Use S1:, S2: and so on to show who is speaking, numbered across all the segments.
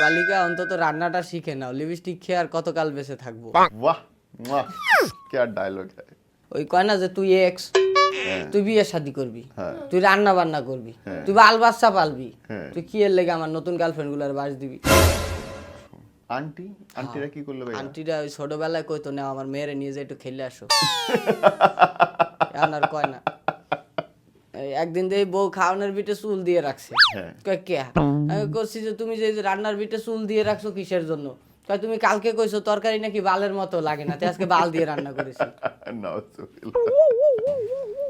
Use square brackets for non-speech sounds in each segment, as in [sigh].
S1: বালিকা অন্তত রান্নাটা শিখে নাও। লিপস্টিক খেয়ে আর কতকাল বেঁচে থাকব?
S2: বাহ বাহ কি ডায়লগ
S1: ওই কয় না যে তুই এক্স
S2: হ্যাঁ।
S1: তুই বিয়ে শাদি করবি
S2: হ্যাঁ।
S1: তুই রান্না বান্না করবি
S2: হ্যাঁ।
S1: তুই বাল বাচ্চা পালবি তুই কি এর লেগে আমার নতুন গার্লফ্রেন্ডগুলার বাস দিবি?
S2: আন্টি আন্টিরা কি করল ভাই
S1: আন্টিরা ওই ছোটবেলায় কইতো না আমার মেয়েরে নিয়ে যে একটু খেলে আসো। [laughs] আর কয় না। একদিন দিয়ে বউ খাওয়ানোর বিটে চুল দিয়ে রাখছে।
S2: হ্যাঁ।
S1: কে? আমি করছি যে তুমি যে রান্নার বিটে চুল দিয়ে রাখছো কিসের জন্য? তুমি কালকে কইছো তরকারি নাকি বালের মতো লাগে না আজকে বাল দিয়ে রান্না করেছি। [laughs]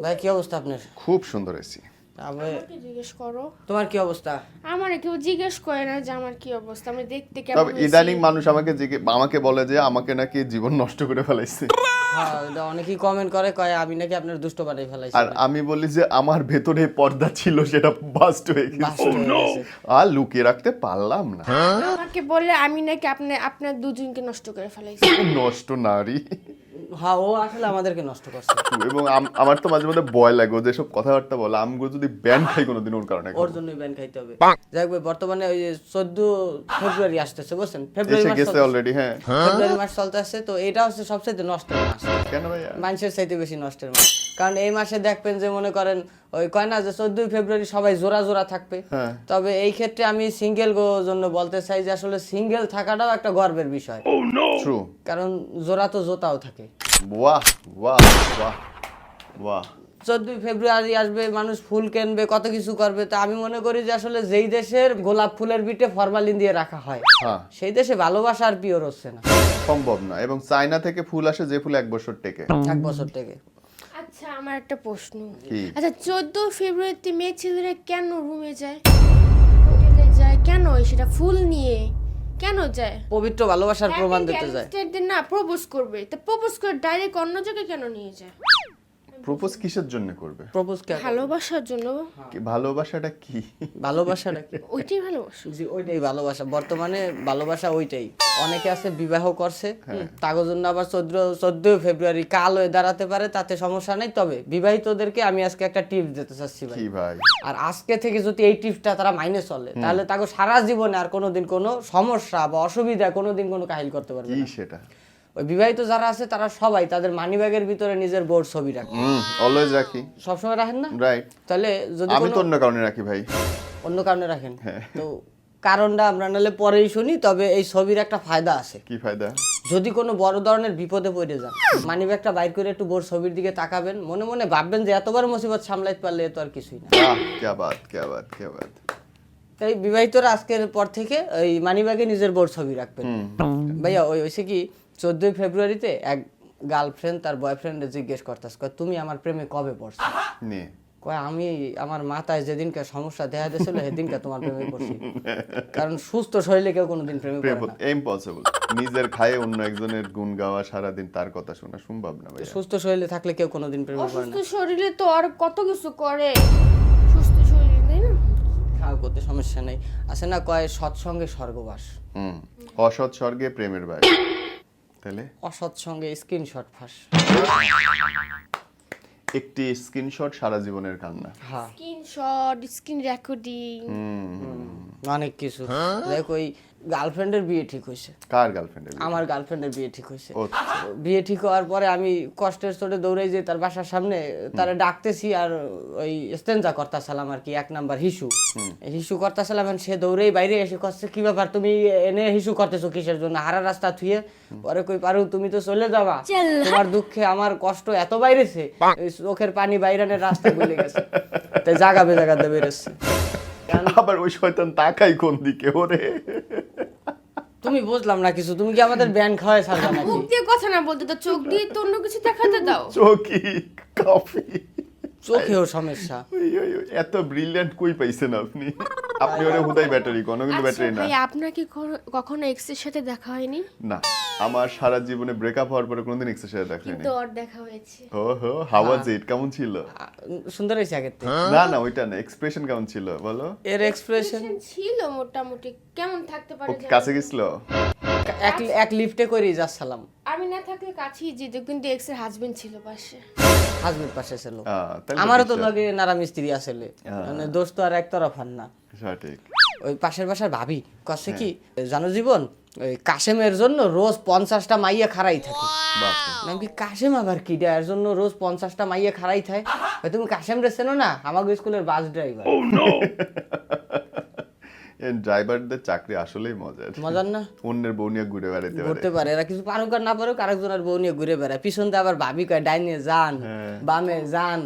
S1: ভাই কি অবস্থা আপনার?
S2: খুব সুন্দর এসি
S1: তারপরে
S3: জিজ্ঞেস করো।
S1: তোমার কি অবস্থা?
S3: আমার কেউ জিজ্ঞেস করে না যে আমার কি অবস্থা। আমি দেখতে কেমন
S2: তবে ইদানিং মানুষ আমাকে আমাকে বলে যে আমাকে নাকি জীবন নষ্ট করে ফেলাইছে।
S1: হ্যাঁ অনেকেই কমেন্ট করে কয় আমি নাকি আপনার দুষ্ট বানাই ফেলাইছি।
S2: আর আমি বলি যে আমার ভেতরে পর্দা ছিল সেটা বাস্ট হয়ে গেছে। আর লুকিয়ে রাখতে পারলাম না।
S3: আমাকে বলে আমি নাকি আপনি আপনার দুজনকে নষ্ট করে ফেলাইছি।
S2: নষ্ট নারী।
S1: হ্যাঁ ও আসলে আমাদেরকে নষ্ট করছে।
S2: এবং আমার তো মাঝে মধ্যে ভয় লাগে ও যেসব কথাবার্তা বলে আমগুলো যদি ব্যান খাই কোনোদিন ওর কারণে
S1: ওর জন্যই ব্যান খাইতে হবে। যাই হোক ভাই, বর্তমানে ওই যে চোদ্দ ফেব্রুয়ারি আসতেছে বুঝছেন? ফেব্রুয়ারি মাস
S2: গেছে অলরেডি হ্যাঁ।
S1: ফেব্রুয়ারি মাস চলতে আসছে তো এটা হচ্ছে সবচেয়ে নষ্টের মাস।
S2: কেন ভাইয়া
S1: মানুষের চাইতে বেশি নষ্টের মাস। কারণ এই মাসে দেখবেন যে মনে করেন ওই কয় না যে চোদ্দই ফেব্রুয়ারি সবাই জোড়া জোড়া থাকবে।
S2: হ্যাঁ।
S1: তবে এই ক্ষেত্রে আমি সিঙ্গেল জন্য বলতে চাই যে আসলে সিঙ্গেল থাকাটাও একটা গর্বের বিষয়। কারণ জোড়া তো জোতাও থাকে।
S2: বাহ বাহ বাহ বাহ।
S1: চোদ্দই ফেব্রুয়ারি আসবে মানুষ ফুল কিনবে কত কিছু করবে। তো আমি মনে করি যে আসলে যেই দেশের গোলাপ ফুলের বিটে ফরমালিন দিয়ে রাখা হয়
S2: হ্যাঁ।
S1: সেই দেশে ভালোবাসা আর পিওর হচ্ছে না।
S2: সম্ভব না। এবং চায়না থেকে ফুল আসে যে ফুল এক বছর টেকে।
S1: এক বছর থেকে
S3: আচ্ছা আমার একটা প্রশ্ন। আচ্ছা চোদ্দ ফেব্রুয়ারিতে মেয়ে ছেলেরা কেন রুমে যায়? হোটেলে যায় কেন? সেটা ফুল নিয়ে কেন যায়?
S1: পবিত্র ভালোবাসার প্রমাণ দিতে যায়।
S3: না প্রপোজ করবে। তা প্রপোজ করে ডাইরেক্ট অন্য জায়গায় কেন নিয়ে যায়?
S2: প্রপোজ কিসের জন্য করবে?
S1: প্রপোজ কে
S3: ভালোবাসার জন্য।
S2: কি ভালোবাসাটা কি?
S1: ভালোবাসাটা কি? [laughs]
S3: ওইটাই ভালোবাসা।
S1: জি ওইটাই ভালোবাসা। বর্তমানে ভালোবাসা ওইটাই। অনেকে আছে বিবাহ করছে তাগো জন্য আবার চোদ্দ চোদ্দই ফেব্রুয়ারি কাল হয়ে দাঁড়াতে পারে তাতে সমস্যা নাই। তবে বিবাহিতদেরকে আমি আজকে একটা টিপস দিতে চাচ্ছি ভাই।
S2: কি ভাই?
S1: আর আজকে থেকে যদি এই টিপসটা তারা মাইনে চলে তাহলে তাকে সারা জীবনে আর কোনোদিন কোনো সমস্যা বা অসুবিধা কোনোদিন কোনো কাহিল করতে পারবে
S2: কি
S1: না
S2: সেটা?
S1: ওই বিবাহিত যারা আছে তারা সবাই তাদের মানি ব্যাগের ভিতরে নিজের বোর্ড ছবি রাখে।
S2: অলওয়েজ রাখি।
S1: সবসময় রাখেন না?
S2: রাইট
S1: তাহলে যদি
S2: আমি তো অন্য কারণে রাখি ভাই।
S1: অন্য কারণে রাখেন?
S2: হ্যাঁ।
S1: তো কারণটা আমরা নাহলে পরেই শুনি তবে এই ছবির একটা ফায়দা আছে।
S2: কি ফায়দা?
S1: যদি কোনো বড় ধরনের বিপদে পড়ে যান মানি ব্যাগটা বাইর করে একটু বোর ছবির দিকে তাকাবেন মনে মনে ভাববেন যে এতবার মুসিবত সামলাইতে পারলে তো আর কিছুই না।
S2: কে বাত কে বাত কে বাত।
S1: তাই বিবাহিতরা আজকের পর থেকে ওই মানি ব্যাগে নিজের বোর ছবি রাখবেন। ভাইয়া ওই হয়েছে কি চোদ্দই ফেব্রুয়ারিতে এক গার্লফ্রেন্ড তার বয়ফ্রেন্ডে জিজ্ঞেস করতাস কয় তুমি আমার প্রেমে কবে পড়ছো?
S2: নে।
S1: কয় আমি আমার মাথায় যেদিনকে সমস্যা দেখা দিয়েছিল সেদিনকে তোমার প্রেমে পড়ছি। কারণ সুস্থ শরীরে কেউ কোনোদিন প্রেমে পড়ে না।
S2: ইম্পসিবল নিজের খায়ে অন্য একজনের গুণ গাওয়া সারাদিন তার কথা শোনা সম্ভব না ভাই
S1: সুস্থ শরীরে থাকলে কেউ কোনোদিন প্রেমে পড়ে না।
S3: শরীরে তো আর কত কিছু করে? সুস্থ শরীরে তাই না?
S1: করতে সমস্যা নেই। আছে না কয় সৎসঙ্গে স্বর্গবাস।
S2: হুম। অসৎ স্বর্গে প্রেমের ভাই তাহলে?
S1: অসৎ সঙ্গে স্ক্রিনশট ফাঁস।
S2: একটি স্ক্রিনশট সারা জীবনের কান্না।
S1: হ্যাঁ।
S3: Screenshot screen recording.
S1: অনেক কিছু। দেখো ওই গার্লফ্রেন্ডের বিয়ে ঠিক হয়েছে।
S2: কার গার্লফ্রেন্ডের
S1: আমার গার্লফ্রেন্ডের বিয়ে ঠিক হয়েছে। বিয়ে ঠিক হওয়ার পরে আমি কষ্টের চোটে দৌড়াই যে তার বাসার সামনে তারা ডাকতেছি আর ওই স্টেঞ্জা সালাম আর কি এক নাম্বার হিসু। হিসু কর্তা সালাম সে দৌড়েই বাইরে এসে করছে কি ব্যাপার তুমি এনে হিসু করতেছো কিসের জন্য? হারা রাস্তা থুয়ে পরে কই পারু তুমি তো চলে যাবা। তোমার দুঃখে আমার কষ্ট এত বাইরেছে ওই চোখের পানি বাইরানের রাস্তা বলে গেছে। তাই জাগাবে জাগাতে বেরোচ্ছে।
S2: আবার ওই শয়তান তাকাই কোন দিকে? ওরে।
S1: তুমি বুঝলাম না কিছু তুমি কি আমাদের ব্যান খাওয়ায় ছাড়বা নাকি?
S3: মুখ দিয়ে কথা না বলতে তো চোখ দিয়ে তো অন্য কিছু দেখাতে দাও।
S2: চোখ কফি।
S1: চোখেও সমস্যা।
S2: এত ব্রিলিয়ান্ট কই পাইছেন আপনি? আপনি ওরে হুদাই ব্যাটারি কোনো কিন্তু
S3: আচ্ছা
S2: ব্যাটারি না।
S3: ভাই আপনার কি কখনো- কখনো এক্সের সাথে দেখা হয়নি?
S2: না আমার সারা জীবনে ব্রেকআপ হওয়ার পরে কোনোদিন এক্সের সাথে দেখা হয়নি।
S3: কিন্তু ওর দেখা হয়েছে।
S2: ও হো হাউ ওয়াজ ইট কেমন ছিল?
S1: সুন্দর হয়েছে আগের থেকে।
S2: না না ওইটা না এক্সপ্রেশন কেমন ছিল বলো?
S1: এর এক্সপ্রেশন
S3: ছিল মোটামুটি কেমন থাকতে পারে
S2: কাছে। গেছিল?
S1: এক এক লিফটে করেই যাচ্ছিলাম
S3: আমি না থাকলে কাছেই যেত কিন্তু এক্সের হাজবেন্ড ছিল পাশে।
S1: হাজবেন্ড পাশে ছিল। আমারও তো। লাগে নারা মিস্ত্রি আসলে। মানে দোস্ত আর একতরফান না।
S2: সঠিক।
S1: ওই পাশের বাসার ভাবি কচ্ছে কি জানো জীবন ওই কাশেমের জন্য রোজ পঞ্চাশটা মাইয়া খাড়াই থাকে।
S2: বাপরে।
S1: কি কাশেম আবার কি এর জন্য রোজ পঞ্চাশটা মাইয়া খাড়াই থাকে। তুমি কাশেম রে চেনো না? আমাকে স্কুলের বাস ড্রাইভার। [laughs]
S2: ড্রাইভারদের চাকরি আসলেই মজার।
S1: মজার না?
S2: অন্যের বউ নিয়ে ঘুরে বেড়াতে পারে।
S1: ঘুরতে পারে এরা কিছু পারুক আর না পারুক আরেকজনের বউ নিয়ে ঘুরে বেড়ায়। পিছন দিয়ে আবার ভাবি কয় ডাইনে যান
S2: হ্যাঁ।
S1: বামে যান।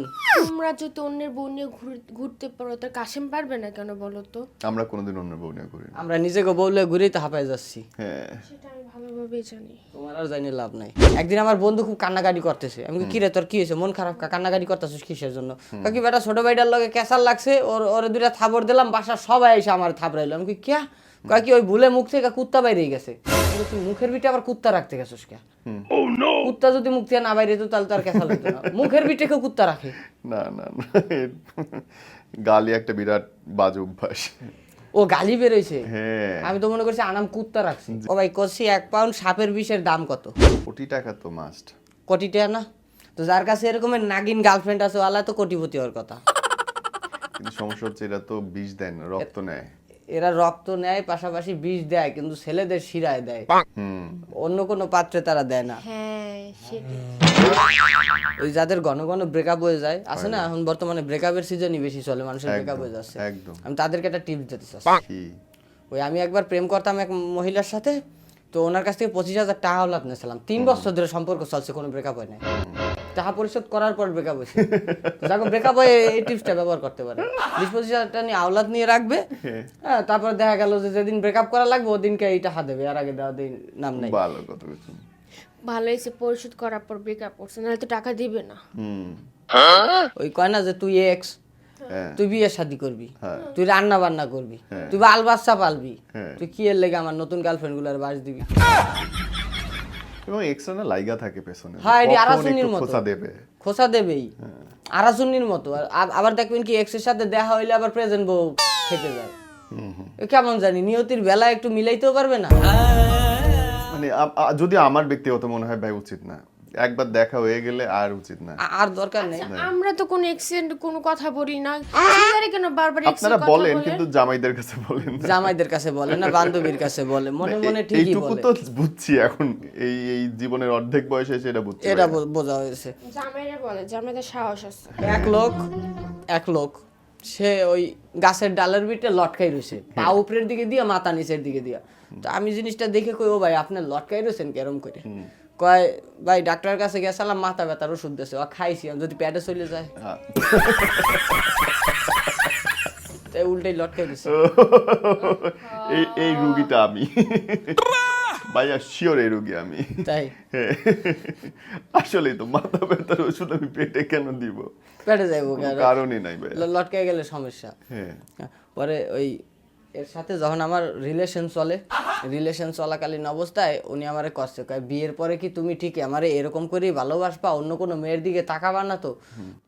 S3: তোমরা যদি অন্যের বউ নিয়ে ঘুর- ঘুরতে পারো তো কাশেম পারবে না কেন বলো তো?
S2: আমরা কোনোদিন অন্যের বউ নিয়ে ঘুরি
S1: আমরা নিজেকে বউলে ঘুরেই তো হাঁপায় যাচ্ছি।
S2: হ্যাঁ।
S3: সেটা আমি ভালোভাবেই জানি।
S1: তোমার আর জানি লাভ নাই। একদিন আমার বন্ধু খুব কান্নাকাটি করতেছে। আমি কি রে তোর কি হয়েছে? মন খারাপ কা- কান্নাকাটি করতেছিস কিসের জন্য? কয় কি বেটা ছোট ভাইটার লগে ক্যাসার লাগছে ওর ওর দুইটা থাপড় দিলাম বাসার সবাই এসে আমার থাপড়াইলো। আমি কি ক্যা? কয় ওই ভুলে মুখ থেকে কুত্তা বাইরে গেছে। তুই মুখের ভিটে আবার কুত্তা রাখতে গেছিস কে কুত্তা যদি মুখ থেকে না বাইরে যেত তাহলে তো আর ক্যাসার লাগতো না। মুখের ভিটে কেউ কুত্তা রাখে।
S2: না না না গালি একটা বিরাট বাজে অভ্যাস।
S1: ও গালি বেরোইছে।
S2: হ্যাঁ।
S1: আমি তো মনে করছি আনাম কুত্তা রাখছি। ও ভাই করছি এক পাউন্ড সাপের বিষের দাম কত?
S2: কোটি টাকা তো মাস্ট
S1: কোটি টাকা না? তো যার কাছে এরকমের নাগিন গার্লফ্রেন্ড আছে ওয়ালা তো কোটিপতি হওয়ার কথা।
S2: কিন্তু সমস্যা হচ্ছে এরা তো বিষ দেন না রক্ত নেয়।
S1: এরা রক্ত নেয় পাশাপাশি বিষ দেয় কিন্তু ছেলেদের শিরায় দেয়। অন্য কোনো পাত্রে তারা দেয় না।
S3: হ্যাঁ
S1: ওই যাদের ঘন ঘন ব্রেকআপ হয়ে যায় আছে না? এখন বর্তমানে ব্রেকআপের সিজনই বেশি চলে মানুষের ব্রেকআপ হয়ে যাচ্ছে। আমি তাদেরকে একটা টিপস দিতে চাচ্ছি। ওই আমি একবার প্রেম করতাম এক মহিলার সাথে তো ওনার কাছ থেকে পঁচিশ হাজার টাকা হলাত নিয়েছিলাম তিন বছর ধরে সম্পর্ক চলছে কোনো ব্রেকআপ হয় নাই। টাকা পরিশোধ করার পর ব্রেকআপ হয়েছে। যাকে ব্রেকআপ হয়ে এই টিপসটা ব্যবহার করতে পারে। বিশ পঁচিশ হাজার টাকা নিয়ে আওলাদ নিয়ে রাখবে। হ্যাঁ। তারপর দেখা গেল যে যেদিন ব্রেকআপ করা লাগবে ওদিনকে এই টাকা দেবে আর আগে দেওয়া দিন নাম নাই।
S2: ভালো কত কিছু
S3: ভালো হয়েছে পরিশোধ করার পর ব্রেকআপ করছে নাহলে তো টাকা দিবে না।
S2: হুম।
S1: ওই কয় না যে তুই এক্স
S2: হ্যাঁ।
S1: তুই বিয়ে শাদি করবি
S2: হ্যাঁ।
S1: তুই রান্না বান্না করবি
S2: হ্যাঁ।
S1: তুই বাল বাচ্চা পালবি
S2: হ্যাঁ।
S1: তুই কি এর লেগে আমার নতুন গার্লফ্রেন্ডগুলার বাস দিবি?
S2: এবং এক্সট্রা লাইগা থাকে পেছনে।
S1: হ্যাঁ, এটি
S2: কখন
S1: আরাসুনির মতো।
S2: খোসা দেবে।
S1: খোসা দেবেই। আরাসুন্নির মতো। আবার দেখবেন কি এক্সের সাথে দেখা হইলে আবার প্রেজেন্ট বউ খেতে যায়। কেমন জানি নিয়তির বেলা একটু মিলাইতেও পারবে না।
S2: মানে যদি আমার ব্যক্তিগত মনে হয় ভাই উচিত না। একবার দেখা হয়ে গেলে আর উচিত না।
S1: আর দরকার নেই।
S3: আমরা তো কোনো এক্সিডেন্ট কোনো কথা বলি না। ছেলেরা কেন বারবার
S2: আপনারা বলেন কিন্তু জামাইদের কাছে বলেন না।
S1: জামাইদের কাছে বলে না বান্ধবীর কাছে বলে মনে মনে ঠিকই
S2: এইটুকু তো বুঝছি এখন এই এই জীবনের অর্ধেক বয়সে এসে এটা বুঝছি
S1: এটা বোঝা হয়েছে।
S3: জামাইরা বলে জামাইদের সাহস আছে।
S1: এক লোক এক লোক সে ওই গাছের ডালের বিটে লটকাই রয়েছে পা উপরের দিকে দিয়া মাথা নিচের দিকে দিয়া। তো আমি জিনিসটা দেখে কই ও ভাই আপনি লটকাই রয়েছেন কেরম করে? কয় ভাই ডাক্তারের কাছে গেছিলাম মাথা ব্যথার ওষুধ দিয়েছে ও খাইছি আমি যদি পেটে চলে যায়।
S2: হ্যাঁ।
S1: উল্টাই লটকাই দিছে [laughs]
S2: এই এই রুগীটা আমি। ভাইয়া শিওর এই রুগী আমি।
S1: তাই? [laughs]
S2: আসলেই তো মাথা ব্যথার ওষুধ আমি পেটে কেন দিব?
S1: পেটে যাইবো?
S2: কারণই নাই ভাই
S1: ল- লটকাই গেলে সমস্যা।
S2: হ্যাঁ
S1: পরে ওই এর সাথে যখন আমার রিলেশন চলে রিলেশন চলাকালীন অবস্থায় উনি আমারে কষ্ট কয় বিয়ের পরে কি তুমি ঠিক আমারে এরকম করেই ভালোবাসবা? অন্য কোনো মেয়ের দিকে তাকাবা না তো?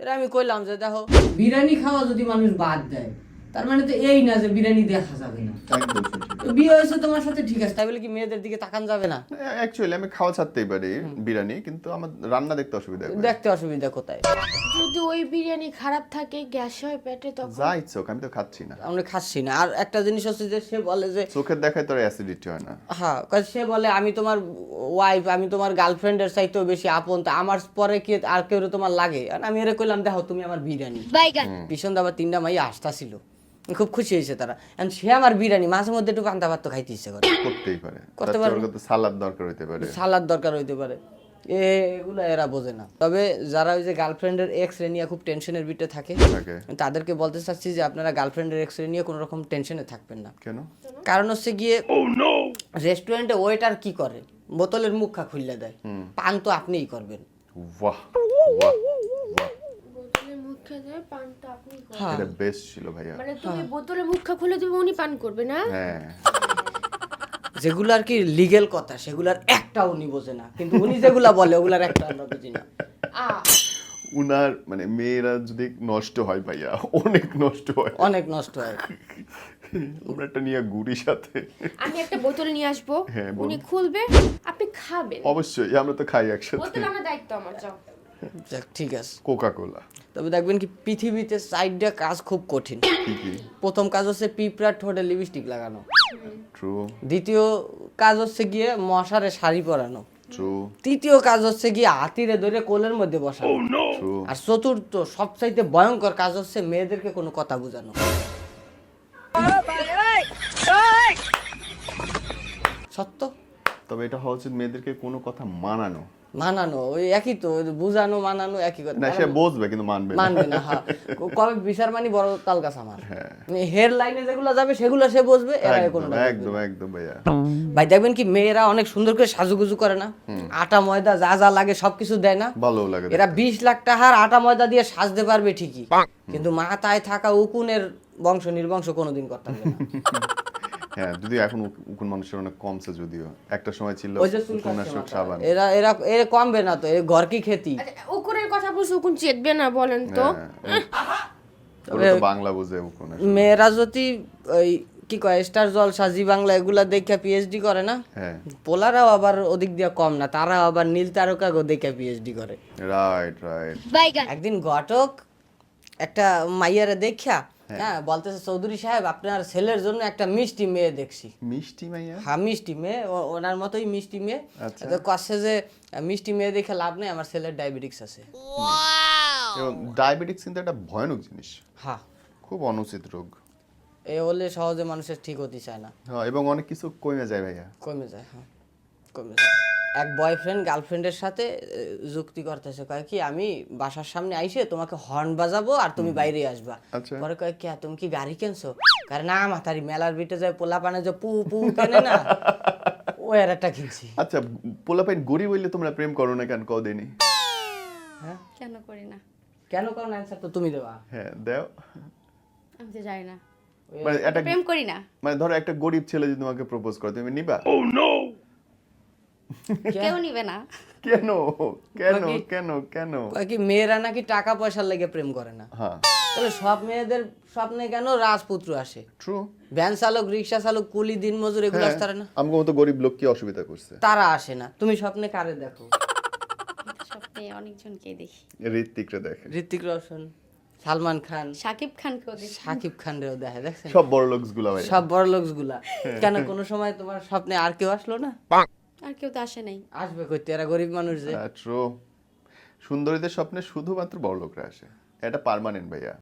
S1: এটা আমি কইলাম যে দেখো, বিরিয়ানি খাওয়া যদি মানুষ বাদ দেয়, তার মানে তো এই না যে বিরিয়ানি দেখা যাবে না। বিয়ে হয়েছে তোমার সাথে ঠিক আছে। তাই বলে কি মেয়েদের দিকে তাকান যাবে না?
S2: অ্যাকচুয়ালি আমি খাওয়া ছাড়তেই পারি বিরিয়ানি কিন্তু আমার রান্না দেখতে অসুবিধা
S1: দেখতে অসুবিধা কোথায়?
S3: যদি ওই বিরিয়ানি খারাপ থাকে গ্যাস হয় পেটে তখন?
S2: যা ইচ্ছে আমি তো খাচ্ছি না।
S1: আমরা খাচ্ছি না। আর একটা জিনিস হচ্ছে যে সে বলে যে
S2: চোখের দেখায় তোর অ্যাসিডিটি হয় না।
S1: হ্যাঁ কারণ সে বলে আমি তোমার ওয়াইফ আমি তোমার গার্লফ্রেন্ডের চাইতেও বেশি আপন তা আমার পরে কি আর কেউ তোমার লাগে? আর আমি এর কইলাম দেখো তুমি আমার বিরিয়ানি। ভীষণ আবার তিনটা মাই আসতাছিল। খুব খুশি হয়েছে তারা। And সে আমার বিরিয়ানি মাঝে মধ্যে একটু পান্তা ভাত তো খাইতে ইচ্ছে করে।
S2: করতেই পারে।
S1: করতে
S2: কাছে সালাদ দরকার হইতে পারে।
S1: সালাদ দরকার হইতে পারে। এগুলো এরা বোঝে না। তবে যারা ওই যে গার্লফ্রেন্ডের এক্স রে নিয়ে খুব টেনশনের ভিতরে থাকে তাদেরকে বলতে চাচ্ছি যে আপনারা গার্লফ্রেন্ডের এক্স রে নিয়ে কোনো রকম টেনশনে থাকবেন না।
S2: কেন?
S1: কারণ হচ্ছে গিয়ে রেস্টুরেন্টে ওয়েটার কি করে? বোতলের মুখা খুললে দেয়। পান তো আপনিই করবেন।
S2: বাহ।
S3: মুখে দেয় পানটা আপনি
S1: হ্যাঁ।
S2: এটা বেস্ট ছিল ভাইয়া।
S3: মানে তুমি বোতলে মুখা খুলে দিবে উনি পান করবে না?
S2: হ্যাঁ।
S1: যেগুলো আর কি লিগেল কথা সেগুলার একটা উনি বোঝে না। কিন্তু উনি যেগুলা বলে ওগুলার একটা আমরা বুঝি না।
S2: উনার মানে মেয়েরা যদি নষ্ট হয় ভাইয়া অনেক নষ্ট হয়।
S1: অনেক নষ্ট হয়।
S2: আমরা একটা নিয়ে ঘুরি সাথে।
S3: আমি একটা বোতল নিয়ে আসব।
S2: হ্যাঁ।
S3: উনি খুলবে আপনি খাবেন।
S2: অবশ্যই আমরা তো খাই একসাথে।
S3: বোতল আমার দায়িত্ব আমার যাও।
S1: যাক ঠিক আছে।
S2: কোকা কোলা
S1: তবে দেখবেন কি পৃথিবীতে সাইডটা কাজ খুব কঠিন। প্রথম কাজ হচ্ছে পিঁপড়ার ঠোঁটে লিপস্টিক লাগানো।
S2: ট্রু
S1: দ্বিতীয় কাজ হচ্ছে গিয়ে মশারে শাড়ি পরানো।
S2: ট্রু
S1: তৃতীয় কাজ হচ্ছে গিয়ে হাতিরে ধরে কোলের মধ্যে বসানো। আর চতুর্থ সবচাইতে ভয়ঙ্কর কাজ হচ্ছে মেয়েদেরকে কোনো কথা বোঝানো। সত্য?
S2: তবে এটা হওয়া উচিত মেয়েদেরকে কোনো কথা মানানো।
S1: মানানো ওই একই তো বুঝানো মানানো একই কথা।
S2: না সে বুঝবে কিন্তু মানবে না।
S1: মানবে না হ্যাঁ। কবে বিচার মানি বড় তাল গাছ আমার। হেয়ার লাইনে যেগুলো যাবে সেগুলো সে বসবে এরা
S2: একদম
S1: কোনো
S2: একদম একদম ভাইয়া।
S1: ভাই দেখবেন কি মেয়েরা অনেক সুন্দর করে সাজুগুজু করে না? আটা ময়দা যা যা লাগে সবকিছু দেয় না?
S2: ভালো লাগে
S1: এরা বিশ লাখ টাকার আটা ময়দা দিয়ে সাজতে পারবে ঠিকই। কিন্তু মাথায় থাকা উকুনের বংশ নির্বংশ কোনোদিন করতে পারবে না। [laughs]
S2: হ্যাঁ যদি এখন উকুন মানুষের অনেক কমছে যদিও। একটা সময় ছিল উপন্যাসক সাবান।
S1: এরা এরা এরা কমবে না তো এ ঘর কি খেতি?
S3: আচ্ছা, উকুনের কথা বলছো উকুন চেতবে না বলেন তো?
S2: হ্যাঁ, বাংলা বুঝে উকুন
S1: মেয়েরা যদি ওই কি কয় স্টার জলসা জি বাংলা এগুলা দেখে পিএইচডি করে না?
S2: হ্যাঁ।
S1: পোলারাও আবার ওদিক দিয়ে কম না তারা আবার নীল তারকা গো দেখে পিএইচডি করে।
S2: রাইট রাইট
S1: একদিন ঘটক একটা মাইয়ারে দেখা হ্যাঁ। বলতেছে চৌধুরী সাহেব আপনার ছেলের জন্য একটা মিষ্টি মেয়ে দেখছি।
S2: মিষ্টি মাইয়া
S1: হ্যাঁ মিষ্টি মেয়ে ও- ওনার মতোই মিষ্টি মেয়ে।
S2: আচ্ছা।
S1: তো কচ্ছে যে মিষ্টি মেয়ে দেখে লাভ নেই আমার ছেলের ডায়াবেটিক্স আছে।
S2: এবং ডায়াবেটিক্স কিন্তু একটা ভয়ানক জিনিস।
S1: হ্যাঁ।
S2: খুব অনুচিত রোগ।
S1: এ হলে সহজে মানুষের ঠিক হতে চায় না।
S2: হ্যাঁ এবং অনেক কিছু কমে যায় ভাইয়া।
S1: কমে যায় হ্যাঁ কমে যায়। এক বয়ফ্রেন্ড গার্লফ্রেন্ডের সাথে যুক্তি করতেছে। কয় কি আমি বাসার সামনে আইসে তোমাকে হর্ন বাজাবো আর তুমি বাইরে আসবা।
S2: আচ্ছা।
S1: পরে কয় কে তুমি কি গাড়ি কেনছো? কারণ না মাথারি মেলার বিটে যায় পোলা পানে যে পু পু কেনে না? [laughs] ও এর একটা কিনছি।
S2: আচ্ছা পোলাপাইন গরিব হইলে তোমরা প্রেম করো না কেন কদিনই?
S4: কেন করি না?
S1: কেন কারণ অ্যান্সার তো তুমি দেবা।
S2: হ্যাঁ দেও।
S4: আমি তো জানি না।
S2: মানে একটা
S4: প্রেম করি না।
S2: মানে ধরো একটা গরিব ছেলে যদি তোমাকে প্রপোজ করে তুমি নিবা? [laughs]
S4: কেউ নিবে না।
S2: কেন? কেন? কেন? কেন?
S1: কি মেয়েরা নাকি টাকা পয়সার লেগে প্রেম করে না।
S2: হ্যাঁ।
S1: তাহলে সব মেয়েদের স্বপ্নে কেন রাজপুত্র আসে?
S2: ট্রু
S1: ভ্যান চালক রিক্সা চালক কুলি দিন মজুর এগুলো আসতে না?
S2: আমাকে মতো গরিব লোক কি অসুবিধা করছে?
S1: তারা আসে না। তুমি স্বপ্নে কারে দেখো?
S4: স্বপ্নে অনেকজনকেই দেখি।
S2: ঋত্বিকরা দেখে।
S1: ঋতিক রোশন সালমান খান।
S4: সাকিব খানকেও দেখি।
S1: সাকিব খান রেও দেখে দেখছেন?
S2: সব বড় লোকসগুলা
S1: সব বড় লোকসগুলা কেন কোনো সময় তোমার স্বপ্নে আর কেউ আসলো না?
S4: আর কেউ তো আসে নাই।
S1: আসবে কইতে এরা গরিব মানুষ যে।
S2: ট্রু সুন্দরীদের স্বপ্নে শুধুমাত্র বড় লোকরা আসে। এটা পার্মানেন্ট ভাইয়া।